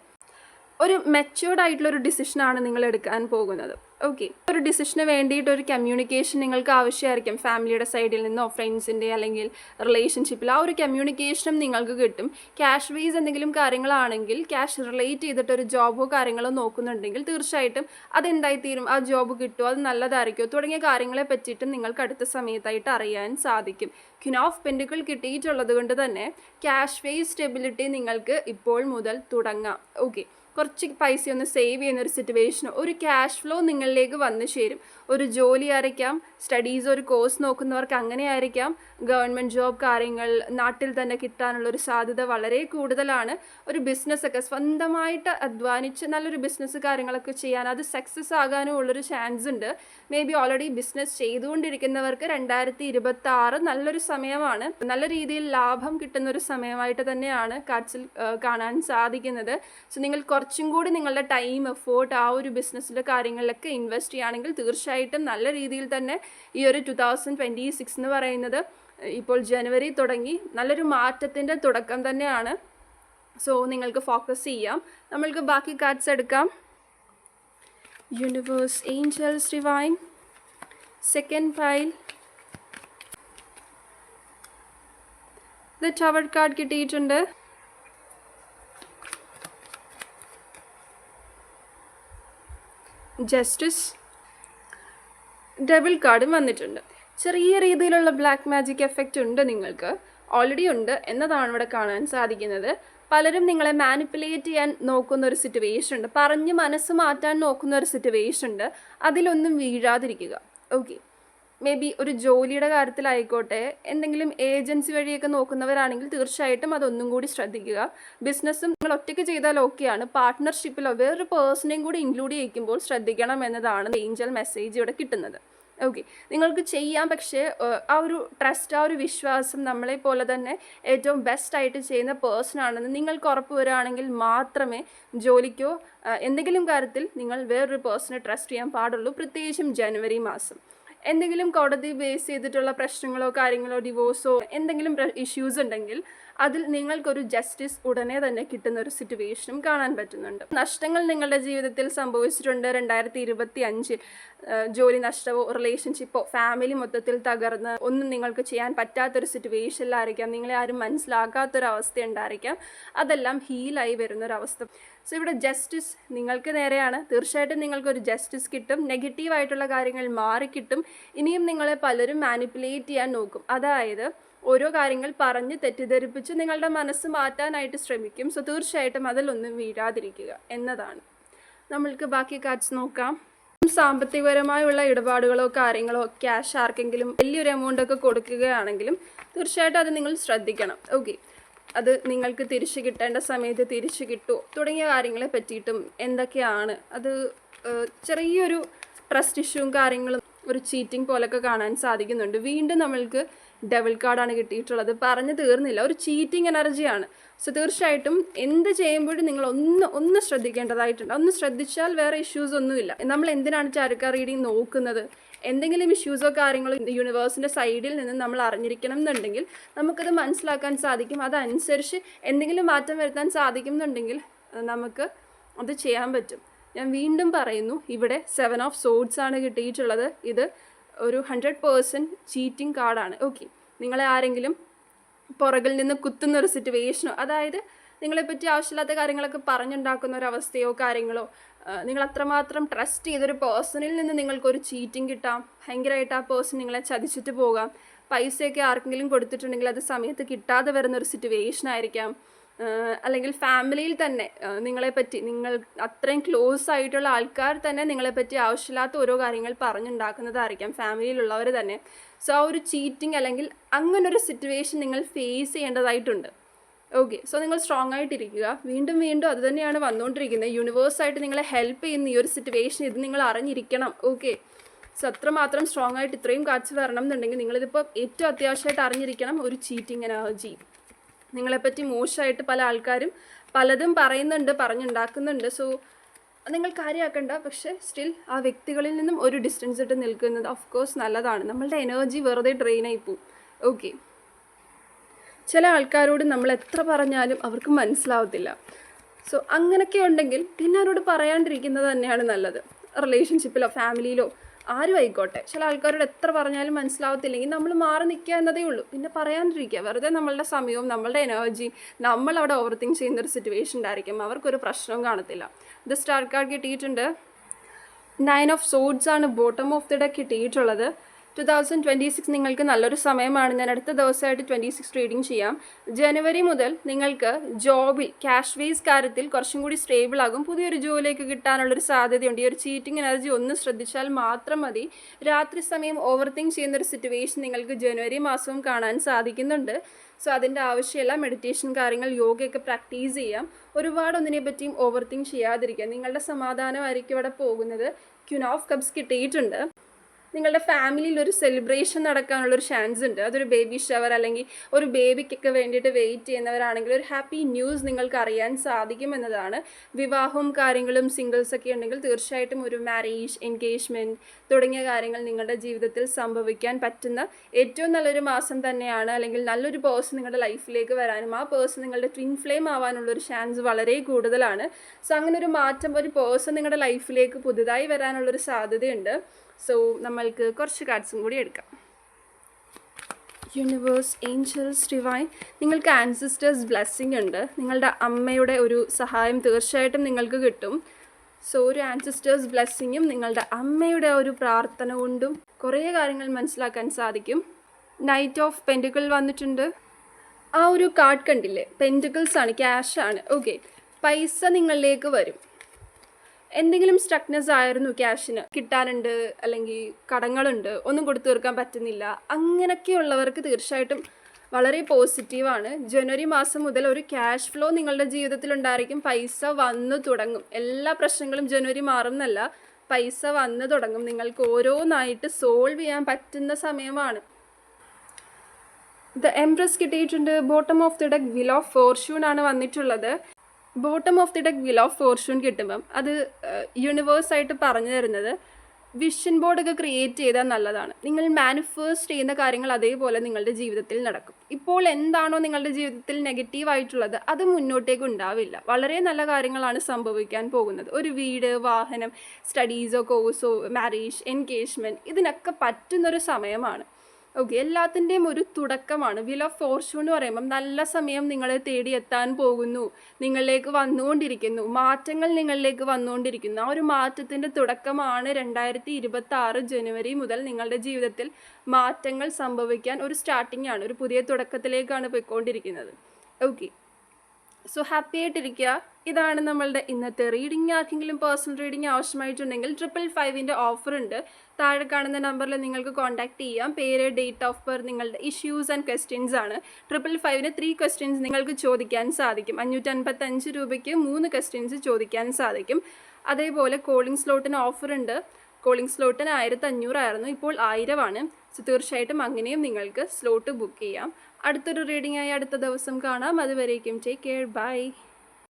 ഒരു മെച്ചുവേർഡ് ആയിട്ടുള്ള ഒരു ഡിസിഷനാണ് നിങ്ങൾ എടുക്കാൻ പോകുന്നത്. ഓക്കെ ഒരു ഡിസിഷന് വേണ്ടിയിട്ട് ഒരു കമ്മ്യൂണിക്കേഷൻ നിങ്ങൾക്ക് ആവശ്യമായിരിക്കും. ഫാമിലിയുടെ സൈഡിൽ നിന്നോ ഫ്രണ്ട്സിന്റെ അല്ലെങ്കിൽ റിലേഷൻഷിപ്പിൽ ആ ഒരു കമ്മ്യൂണിക്കേഷനും നിങ്ങൾക്ക് കിട്ടും. ക്യാഷ് വൈസ് എന്തെങ്കിലും കാര്യങ്ങളാണെങ്കിൽ ക്യാഷ് റിലേറ്റ് ചെയ്തിട്ട് ഒരു ജോബോ കാര്യങ്ങളോ നോക്കുന്നുണ്ടെങ്കിൽ തീർച്ചയായിട്ടും അതെന്തായിത്തീരും? ആ ജോബ് കിട്ടുമോ അത് നല്ലതായിരിക്കുമോ തുടങ്ങിയ കാര്യങ്ങളെ പറ്റിയിട്ടും നിങ്ങൾക്ക് അടുത്ത സമയത്തായിട്ട് അറിയാൻ സാധിക്കും. ക്വിൻ ഓഫ് പെൻഡുകൾ കിട്ടിയിട്ടുള്ളത് കൊണ്ട് തന്നെ ക്യാഷ് വേസ് സ്റ്റെബിലിറ്റി നിങ്ങൾക്ക് ഇപ്പോൾ മുതൽ തുടങ്ങാം. ഓക്കെ കുറച്ച് പൈസ ഒന്ന് സേവ് ചെയ്യുന്ന ഒരു സിറ്റുവേഷൻ ഒരു ക്യാഷ് ഫ്ലോ നിങ്ങളിലേക്ക് വന്നു ചേരും. ഒരു ജോലി ആയിരിക്കാം സ്റ്റഡീസ് ഒരു കോഴ്സ് നോക്കുന്നവർക്ക് അങ്ങനെ ആയിരിക്കാം. ഗവൺമെന്റ് ജോബ് കാര്യങ്ങൾ നാട്ടിൽ തന്നെ കിട്ടാനുള്ള ഒരു സാധ്യത വളരെ കൂടുതലാണ്. ഒരു ബിസിനസ്സൊക്കെ സ്വന്തമായിട്ട് അധ്വാനിച്ച് നല്ലൊരു ബിസിനസ് കാര്യങ്ങളൊക്കെ ചെയ്യാൻ അത് സക്സസ് ആകാനും ഉള്ളൊരു ചാൻസ് ഉണ്ട്. മേ ബി ഓൾറെഡി ബിസിനസ് ചെയ്തുകൊണ്ടിരിക്കുന്നവർക്ക് രണ്ടായിരത്തി ഇരുപത്തി ആറ് നല്ലൊരു സമയമാണ്. നല്ല രീതിയിൽ ലാഭം കിട്ടുന്ന ഒരു സമയമായിട്ട് തന്നെയാണ് കാർഡ്സിൽ കാണാൻ സാധിക്കുന്നത്. സോ നിങ്ങൾ കുറച്ചും കൂടി നിങ്ങളുടെ ടൈം എഫേർട്ട് ആ ഒരു ബിസിനസ്സിലെ കാര്യങ്ങളിലൊക്കെ ഇൻവെസ്റ്റ് ചെയ്യുകയാണെങ്കിൽ തീർച്ചയായിട്ടും നല്ല രീതിയിൽ തന്നെ ഈ ഒരു ടു തൗസൻഡ് ട്വന്റി സിക്സ് എന്ന് പറയുന്നത് ഇപ്പോൾ ജനുവരി തുടങ്ങി നല്ലൊരു മാറ്റത്തിന്റെ തുടക്കം തന്നെയാണ്. സോ നിങ്ങൾക്ക് ഫോക്കസ് ചെയ്യാം. നമ്മൾക്ക് ബാക്കി കാർഡ്സ് എടുക്കാം. Universe angels divine second pile the tower card കിട്ടിയിട്ടുണ്ട്. ജസ്റ്റിസ് ഡബിൾ കാർഡും വന്നിട്ടുണ്ട്. ചെറിയ രീതിയിലുള്ള ബ്ലാക്ക് മാജിക് എഫക്റ്റ് ഉണ്ട് നിങ്ങൾക്ക്. ഓൾറെഡി ഉണ്ട് എന്നതാണ് ഇവിടെ കാണാൻ സാധിക്കുന്നത്. പലരും നിങ്ങളെ മാനിപ്പുലേറ്റ് ചെയ്യാൻ നോക്കുന്ന ഒരു സിറ്റുവേഷൻ ഉണ്ട്. പറഞ്ഞ് മനസ്സ് മാറ്റാൻ നോക്കുന്ന ഒരു സിറ്റുവേഷൻ ഉണ്ട്. അതിലൊന്നും വീഴാതിരിക്കുക. ഓക്കെ മേ ബി ഒരു ജോലിയുടെ കാര്യത്തിലായിക്കോട്ടെ എന്തെങ്കിലും ഏജൻസി വഴിയൊക്കെ നോക്കുന്നവരാണെങ്കിൽ തീർച്ചയായിട്ടും അതൊന്നും കൂടി ശ്രദ്ധിക്കുക. ബിസിനസ്സും നിങ്ങൾ ഒറ്റയ്ക്ക് ചെയ്താൽ ഓക്കെയാണ് പാർട്ട്ണർഷിപ്പിലോ വേറൊരു പേഴ്സണേയും കൂടി ഇൻക്ലൂഡ് ചെയ്യിക്കുമ്പോൾ ശ്രദ്ധിക്കണം എന്നതാണ് ഏഞ്ചൽ മെസ്സേജ് ഇവിടെ കിട്ടുന്നത്. ഓക്കെ നിങ്ങൾക്ക് ചെയ്യാം പക്ഷേ ആ ഒരു ട്രസ്റ്റ് ആ ഒരു വിശ്വാസം നമ്മളെ പോലെ തന്നെ ഏറ്റവും ബെസ്റ്റ് ആയിട്ട് ചെയ്യുന്ന പേഴ്സൺ ആണെന്ന് നിങ്ങൾക്ക് ഉറപ്പ് വരികയാണെങ്കിൽ മാത്രമേ ജോലിക്കോ എന്തെങ്കിലും കാര്യത്തിൽ നിങ്ങൾ വേറൊരു പേഴ്സണെ ട്രസ്റ്റ് ചെയ്യാൻ പാടുള്ളൂ. പ്രത്യേകിച്ചും ജനുവരി മാസം. എന്തെങ്കിലും കോടതി ബേസ് ചെയ്തിട്ടുള്ള പ്രശ്നങ്ങളോ കാര്യങ്ങളോ ഡിവോഴ്സോ എന്തെങ്കിലും ഇഷ്യൂസ് ഉണ്ടെങ്കിൽ അതിൽ നിങ്ങൾക്കൊരു ജസ്റ്റിസ് ഉടനെ തന്നെ കിട്ടുന്ന ഒരു സിറ്റുവേഷനും കാണാൻ പറ്റുന്നുണ്ട്. നഷ്ടങ്ങൾ നിങ്ങളുടെ ജീവിതത്തിൽ സംഭവിച്ചിട്ടുണ്ട് രണ്ടായിരത്തി ഇരുപത്തി അഞ്ചിൽ ജോലി നഷ്ടമോ റിലേഷൻഷിപ്പോ ഫാമിലി മൊത്തത്തിൽ തകർന്ന് ഒന്നും നിങ്ങൾക്ക് ചെയ്യാൻ പറ്റാത്തൊരു സിറ്റുവേഷനിലായിരിക്കാം നിങ്ങളെ ആരും മനസ്സിലാക്കാത്തൊരവസ്ഥ ഉണ്ടായിരിക്കാം. അതെല്ലാം ഹീലായി വരുന്നൊരവസ്ഥ. സോ ഇവിടെ ജസ്റ്റിസ് നിങ്ങൾക്ക് നേരെയാണ്. തീർച്ചയായിട്ടും നിങ്ങൾക്കൊരു ജസ്റ്റിസ് കിട്ടും. നെഗറ്റീവായിട്ടുള്ള കാര്യങ്ങൾ മാറിക്കിട്ടും ഇനിയും നിങ്ങളെ പലരും മാനിപ്പുലേറ്റ് ചെയ്യാൻ നോക്കും. അതായത് ഓരോ കാര്യങ്ങൾ പറഞ്ഞ് തെറ്റിദ്ധരിപ്പിച്ച് നിങ്ങളുടെ മനസ്സ് മാറ്റാനായിട്ട് ശ്രമിക്കും. സോ തീർച്ചയായിട്ടും അതിലൊന്നും വീഴാതിരിക്കുക എന്നതാണ്. നമ്മൾക്ക് ബാക്കി കാർഡ്സ് നോക്കാം. സാമ്പത്തികപരമായുള്ള ഇടപാടുകളോ കാര്യങ്ങളോ ക്യാഷ് ആർക്കെങ്കിലും വലിയൊരു എമൗണ്ട് ഒക്കെ കൊടുക്കുകയാണെങ്കിലും തീർച്ചയായിട്ടും അത് നിങ്ങൾ ശ്രദ്ധിക്കണം. ഓക്കെ അത് നിങ്ങൾക്ക് തിരിച്ചു കിട്ടേണ്ട സമയത്ത് തിരിച്ചു കിട്ടുമോ തുടങ്ങിയ കാര്യങ്ങളെ പറ്റിയിട്ടും എന്തൊക്കെയാണ്? അത് ചെറിയൊരു ട്രസ്റ്റ് ഇഷ്യൂവും കാര്യങ്ങളും ഒരു ചീറ്റിംഗ് പോലൊക്കെ കാണാൻ സാധിക്കുന്നുണ്ട്. വീണ്ടും നമ്മൾക്ക് ഡബിൾ കാർഡാണ് കിട്ടിയിട്ടുള്ളത്. പറഞ്ഞു തീർന്നില്ല. ഒരു ചീറ്റിംഗ് എനർജിയാണ് സോ തീർച്ചയായിട്ടും എന്ത് ചെയ്യുമ്പോഴും നിങ്ങൾ ഒന്ന് ഒന്ന് ശ്രദ്ധിക്കേണ്ടതായിട്ടുണ്ട്. ഒന്ന് ശ്രദ്ധിച്ചാൽ വേറെ ഇഷ്യൂസ് ഒന്നുമില്ല. നമ്മൾ എന്തിനാണ് ചാരുക്കാർ റീഡിങ് നോക്കുന്നത്? എന്തെങ്കിലും ഇഷ്യൂസോ കാര്യങ്ങളോ യൂണിവേഴ്സിന്റെ സൈഡിൽ നിന്ന് നമ്മൾ അറിഞ്ഞിരിക്കണം എന്നുണ്ടെങ്കിൽ നമുക്കത് മനസ്സിലാക്കാൻ സാധിക്കും. അതനുസരിച്ച് എന്തെങ്കിലും മാറ്റം വരുത്താൻ സാധിക്കും എന്നുണ്ടെങ്കിൽ നമുക്ക് അത് ചെയ്യാൻ പറ്റും. ഞാൻ വീണ്ടും പറയുന്നു ഇവിടെ സെവൻ ഓഫ് സോഡ്സ് ആണ് കിട്ടിയിട്ടുള്ളത്. ഇത് ഒരു ഹൺഡ്രഡ് പേഴ്സന്റ് ചീറ്റിംഗ് കാർഡാണ് ഓക്കെ നിങ്ങളെ ആരെങ്കിലും പുറകിൽ നിന്ന് കുത്തുന്ന ഒരു സിറ്റുവേഷനോ അതായത് നിങ്ങളെപ്പറ്റി ആവശ്യമില്ലാത്ത കാര്യങ്ങളൊക്കെ പറഞ്ഞുണ്ടാക്കുന്ന ഒരു അവസ്ഥയോ കാര്യങ്ങളോ നിങ്ങൾ അത്രമാത്രം ട്രസ്റ്റ് ചെയ്തൊരു പേഴ്സണിൽ നിന്ന് നിങ്ങൾക്കൊരു ചീറ്റിംഗ് കിട്ടാം. ഭയങ്കരമായിട്ട് ആ പേഴ്സൺ നിങ്ങളെ ചതിച്ചിട്ട് പോകാം. പൈസയൊക്കെ ആർക്കെങ്കിലും കൊടുത്തിട്ടുണ്ടെങ്കിൽ അത് സമയത്ത് കിട്ടാതെ വരുന്ന ഒരു സിറ്റുവേഷൻ ആയിരിക്കാം അല്ലെങ്കിൽ ഫാമിലിയിൽ തന്നെ നിങ്ങളെപ്പറ്റി നിങ്ങൾ അത്രയും ക്ലോസ് ആയിട്ടുള്ള ആൾക്കാർ തന്നെ നിങ്ങളെപ്പറ്റി ആവശ്യമില്ലാത്ത ഓരോ കാര്യങ്ങൾ പറഞ്ഞുണ്ടാക്കുന്നതായിരിക്കാം ഫാമിലിയിലുള്ളവർ തന്നെ. സോ ആ ഒരു ചീറ്റിംഗ് അല്ലെങ്കിൽ അങ്ങനൊരു സിറ്റുവേഷൻ നിങ്ങൾ ഫേസ് ചെയ്യേണ്ടതായിട്ടുണ്ട്. ഓക്കെ സോ നിങ്ങൾ സ്ട്രോങ് ആയിട്ടിരിക്കുക. വീണ്ടും വീണ്ടും അത് തന്നെയാണ് വന്നുകൊണ്ടിരിക്കുന്നത്. യൂണിവേഴ്സായിട്ട് നിങ്ങളെ ഹെൽപ്പ് ചെയ്യുന്ന ഈ ഒരു സിറ്റുവേഷൻ ഇത് നിങ്ങൾ അറിഞ്ഞിരിക്കണം. ഓക്കെ സോ അത്രമാത്രം സ്ട്രോങ് ആയിട്ട് ഇത്രയും കാച്ച് വരണം എന്നുണ്ടെങ്കിൽ നിങ്ങളിതിപ്പോൾ ഏറ്റവും അത്യാവശ്യമായിട്ട് അറിഞ്ഞിരിക്കണം ഒരു ചീറ്റിംഗ് എനർജി നിങ്ങളെപ്പറ്റി മോശമായിട്ട് പല ആൾക്കാരും പലതും പറയുന്നുണ്ട് പറഞ്ഞുണ്ടാക്കുന്നുണ്ട്. സോ നിങ്ങൾ കാര്യമാക്കണ്ട. പക്ഷേ സ്റ്റിൽ ആ വ്യക്തികളിൽ നിന്നും ഒരു ഡിസ്റ്റൻസ് ഇട്ട് നിൽക്കുന്നത് ഓഫ് കോഴ്സ് നല്ലതാണ്. നമ്മളുടെ എനർജി വെറുതെ ഡ്രെയിനായി പോവും. ഓക്കെ ചില ആൾക്കാരോട് നമ്മൾ എത്ര പറഞ്ഞാലും അവർക്ക് മനസ്സിലാവത്തില്ല. സോ അങ്ങനെയൊക്കെ ഉണ്ടെങ്കിൽ പിന്നെ അവരോട് പറയാണ്ടിരിക്കുന്നത് തന്നെയാണ് നല്ലത്. റിലേഷൻഷിപ്പിലോ ഫാമിലിയിലോ ആരും ആയിക്കോട്ടെ. ചില ആൾക്കാരോട് എത്ര പറഞ്ഞാലും മനസ്സിലാവത്തില്ലെങ്കിൽ നമ്മൾ മാറി നിൽക്കുക എന്നതേ ഉള്ളൂ. പിന്നെ പറയാണ്ടിരിക്കുക. വെറുതെ നമ്മളുടെ സമയവും നമ്മളുടെ എനർജിയും നമ്മൾ അവിടെ ഓവർ തിങ്ക് ചെയ്യുന്ന ഒരു സിറ്റുവേഷൻ ഉണ്ടായിരിക്കും. അവർക്കൊരു പ്രശ്നവും കാണത്തില്ല. ഇത് സ്റ്റാർ കാർഡ് കിട്ടിയിട്ടുണ്ട്. നയൻ ഓഫ് സോഡ്സ് ആണ് ബോട്ടം ഓഫ് ദി ഡെ കിട്ടിയിട്ടുള്ളത്. ടു തൗസൻഡ് ട്വന്റി സിക്സ് നിങ്ങൾക്ക് നല്ലൊരു സമയമാണ്. ഞാൻ അടുത്ത ദിവസമായിട്ട് ട്വന്റി സിക്സ് ട്രേഡിംഗ് ചെയ്യാം. ജനുവരി മുതൽ നിങ്ങൾക്ക് ജോബിൽ ക്യാഷ് വേസ് കാര്യത്തിൽ കുറച്ചും കൂടി സ്റ്റേബിൾ ആകും. പുതിയൊരു ജോലിയൊക്കെ കിട്ടാനുള്ളൊരു സാധ്യതയുണ്ട്. ഈ ഒരു ചീറ്റിംഗ് എനർജി ഒന്ന് ശ്രദ്ധിച്ചാൽ മാത്രം മതി. രാത്രി സമയം ഓവർ തിങ്ക് ചെയ്യുന്ന ഒരു സിറ്റുവേഷൻ നിങ്ങൾക്ക് ജനുവരി മാസവും കാണാൻ സാധിക്കുന്നുണ്ട്. സോ അതിന്റെ ആവശ്യമില്ല. മെഡിറ്റേഷൻ കാര്യങ്ങൾ യോഗയൊക്കെ പ്രാക്ടീസ് ചെയ്യാം. ഒരുപാട് ഒന്നിനെ പറ്റിയും ഓവർ തിങ്ക് ചെയ്യാതിരിക്കുക. നിങ്ങളുടെ സമാധാനമായിരിക്കും ഇവിടെ പോകുന്നത്. ക്യൂൻ ഓഫ് കപ്സ് കിട്ടിയിട്ടുണ്ട്. നിങ്ങളുടെ ഫാമിലിയിൽ ഒരു സെലിബ്രേഷൻ നടക്കാനുള്ളൊരു ചാൻസ് ഉണ്ട്. അതൊരു ബേബി ഷവർ അല്ലെങ്കിൽ ഒരു ബേബിക്കൊക്കെ വേണ്ടിയിട്ട് വെയിറ്റ് ചെയ്യുന്നവരാണെങ്കിൽ ഒരു ഹാപ്പി ന്യൂസ് നിങ്ങൾക്ക് അറിയാൻ സാധിക്കും എന്നതാണ്. വിവാഹവും കാര്യങ്ങളും സിംഗിൾസ് ഒക്കെ ഉണ്ടെങ്കിൽ തീർച്ചയായിട്ടും ഒരു മാരേജ് എൻഗേജ്മെന്റ് തുടങ്ങിയ കാര്യങ്ങൾ നിങ്ങളുടെ ജീവിതത്തിൽ സംഭവിക്കാൻ പറ്റുന്ന ഏറ്റവും നല്ലൊരു മാസം തന്നെയാണ്. അല്ലെങ്കിൽ നല്ലൊരു പേഴ്സൺ നിങ്ങളുടെ ലൈഫിലേക്ക് വരാനും ആ പേഴ്സൺ നിങ്ങളുടെ ട്വിൻ ഫ്ലെയിം ആവാനുള്ളൊരു ചാൻസ് വളരെ കൂടുതലാണ്. സോ അങ്ങനെ ഒരു മാറ്റം ഒരു പേഴ്സൺ നിങ്ങളുടെ ലൈഫിലേക്ക് പുതുതായി വരാനുള്ളൊരു സാധ്യതയുണ്ട്. സോ നമ്മൾക്ക് കുറച്ച് കാർഡ്സും കൂടി എടുക്കാം. യൂണിവേഴ്സ് ഏഞ്ചൽസ് ഡിവൈൻ നിങ്ങൾക്ക് ആൻസിസ്റ്റേഴ്സ് ബ്ലെസ്സിങ് ഉണ്ട്. നിങ്ങളുടെ അമ്മയുടെ ഒരു സഹായം തീർച്ചയായിട്ടും നിങ്ങൾക്ക് കിട്ടും. സോ ഒരു ആൻസിസ്റ്റേഴ്സ് ബ്ലെസ്സിങ്ങും നിങ്ങളുടെ അമ്മയുടെ ഒരു പ്രാർത്ഥന കൊണ്ടും കുറേ കാര്യങ്ങൾ മനസ്സിലാക്കാൻ സാധിക്കും. നൈറ്റ് ഓഫ് പെന്റുകൾ വന്നിട്ടുണ്ട്. ആ ഒരു കാർഡ് കണ്ടില്ലേ? പെന്റുകൾസ് ആണ് ക്യാഷ് ആണ്. ഓക്കെ പൈസ നിങ്ങളിലേക്ക് വരും. എന്തെങ്കിലും സ്ട്രക്നെസ് ആയിരുന്നു ക്യാഷിന് കിട്ടാനുണ്ട് അല്ലെങ്കിൽ കടങ്ങളുണ്ട് ഒന്നും കൊടുത്തു തീർക്കാൻ പറ്റുന്നില്ല. അങ്ങനെയൊക്കെയുള്ളവർക്ക് തീർച്ചയായിട്ടും വളരെ പോസിറ്റീവാണ് ജനുവരി മാസം മുതൽ ഒരു ക്യാഷ് ഫ്ലോ നിങ്ങളുടെ ജീവിതത്തിൽ ഉണ്ടായിരിക്കും. പൈസ വന്നു തുടങ്ങും. എല്ലാ പ്രശ്നങ്ങളും ജനുവരി മാറും എന്നല്ല പൈസ വന്നു തുടങ്ങും. നിങ്ങൾക്ക് ഓരോന്നായിട്ട് സോൾവ് ചെയ്യാൻ പറ്റുന്ന സമയമാണ്. ദ എംപ്രസ് കിട്ടിയിട്ടുണ്ട്. Bottom of the deck wheel of fortune ആണ് വന്നിട്ടുള്ളത്. Bottom of the deck wheel of fortune കിട്ടുമ്പം അത് യൂണിവേഴ്സായിട്ട് പറഞ്ഞു തരുന്നത് വിഷൻ ബോർഡൊക്കെ ക്രിയേറ്റ് ചെയ്താൽ നല്ലതാണ്. നിങ്ങൾ മാനിഫേസ്റ്റ് ചെയ്യുന്ന കാര്യങ്ങൾ അതേപോലെ നിങ്ങളുടെ ജീവിതത്തിൽ നടക്കും. ഇപ്പോൾ എന്താണോ നിങ്ങളുടെ ജീവിതത്തിൽ നെഗറ്റീവായിട്ടുള്ളത് അത് മുന്നോട്ടേക്ക് ഉണ്ടാവില്ല. വളരെ നല്ല കാര്യങ്ങളാണ് സംഭവിക്കാൻ പോകുന്നത്. ഒരു വീട് വാഹനം സ്റ്റഡീസോ കോഴ്സോ മാരേജ് എൻഗേജ്മെന്റ് ഇതിനൊക്കെ പറ്റുന്നൊരു സമയമാണ്. ഓക്കെ എല്ലാത്തിന്റെയും ഒരു തുടക്കമാണ്. വിൽ ഓഫ് ഫോർച്യൂൺ എന്ന് പറയുമ്പം നല്ല സമയം നിങ്ങളെ തേടി എത്താൻ പോകുന്നു. നിങ്ങളിലേക്ക് വന്നുകൊണ്ടിരിക്കുന്നു. മാറ്റങ്ങൾ നിങ്ങളിലേക്ക് വന്നുകൊണ്ടിരിക്കുന്നു. ആ ഒരു മാറ്റത്തിന്റെ തുടക്കമാണ് രണ്ടായിരത്തി ഇരുപത്തി ആറ് ജനുവരി മുതൽ നിങ്ങളുടെ ജീവിതത്തിൽ മാറ്റങ്ങൾ സംഭവിക്കാൻ ഒരു സ്റ്റാർട്ടിംഗ് ആണ്. ഒരു പുതിയ തുടക്കത്തിലേക്കാണ് പോയിക്കൊണ്ടിരിക്കുന്നത്. ഓക്കെ സോ ഹാപ്പി ആയിട്ടിരിക്കുക. ഇതാണ് നമ്മളുടെ ഇന്നത്തെ റീഡിംഗ് ആർക്കെങ്കിലും പേഴ്സണൽ റീഡിംഗ് ആവശ്യമായിട്ടുണ്ടെങ്കിൽ ട്രിപ്പിൾ ഫൈവിന്റെ ഓഫർ ഉണ്ട്. താഴെ കാണുന്ന നമ്പറിൽ നിങ്ങൾക്ക് കോൺടാക്ട് ചെയ്യാം. പേര് ഡേറ്റ് ഓഫ് ബർത്ത് നിങ്ങളുടെ ഇഷ്യൂസ് ആൻഡ് ക്വസ്റ്റ്യൻസ് ആണ്. ട്രിപ്പിൾ ഫൈവിന് ത്രീ ക്വസ്റ്റ്യൻസ് നിങ്ങൾക്ക് ചോദിക്കാൻ സാധിക്കും. അഞ്ഞൂറ്റൻപത്തഞ്ച് രൂപയ്ക്ക് മൂന്ന് ക്വസ്റ്റ്യൻസ് ചോദിക്കാൻ സാധിക്കും. അതേപോലെ കോളിംഗ് സ്ലോട്ടിന് ഓഫർ ഉണ്ട്. കോളിംഗ് സ്ലോട്ടിന് ആയിരത്തി അഞ്ഞൂറായിരുന്നു ഇപ്പോൾ ആയിരമാണ്. സോ തീർച്ചയായിട്ടും അങ്ങനെയും നിങ്ങൾക്ക് സ്ലോട്ട് ബുക്ക് ചെയ്യാം. അടുത്തൊരു റീഡിംഗ് ആയി അടുത്ത ദിവസം കാണാം. അതുവരേക്കും ടേക്ക് കെയർ ബൈ